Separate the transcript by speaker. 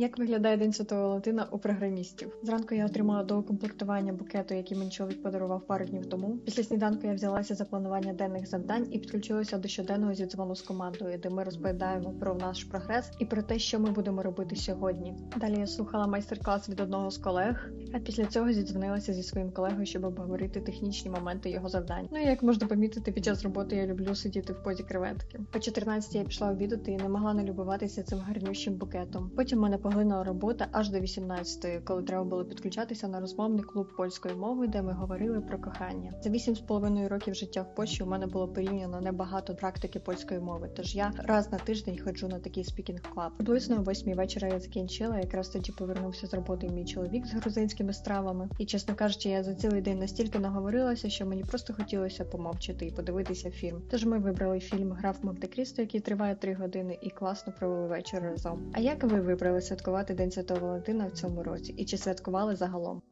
Speaker 1: Як виглядає День Святого Валентина у програмістів? Зранку я отримала до укомплектування букету, який мені чоловік подарував пару днів тому. Після сніданку я взялася за планування денних завдань і підключилася до щоденного зідзвону з командою, де ми розповідаємо про наш прогрес і про те, що ми будемо робити сьогодні. Далі я слухала майстер-клас від одного з колег, а після цього зідзвонилася зі своїм колегою, щоб обговорити технічні моменти його завдань. Ну і як можна помітити, під час роботи я люблю сидіти в позі креветки. По 14 я пішла обідати і не могла не любуватися цим гарнющим букетом. Потім мене поглинула робота аж до 18-ї, коли треба було підключатися на розмовний клуб польської мови, де ми говорили про кохання. За 8,5 років життя в Польщі у мене було порівняно небагато практики польської мови. Тож я раз на тиждень ходжу на такий спікінг клаб. Приблизно о 8 вечора я закінчила. Якраз тоді повернувся з роботи мій чоловік з грузинськими стравами. І чесно кажучи, я за цілий день настільки наговорилася, що мені просто хотілося помовчати і подивитися фільм. Тож ми вибрали фільм Граф Монте-Крісто, який триває 3 години, і класно провели вечір разом. А як ви вибрали святкувати День Святого Валентина в цьому році? І чи святкували загалом?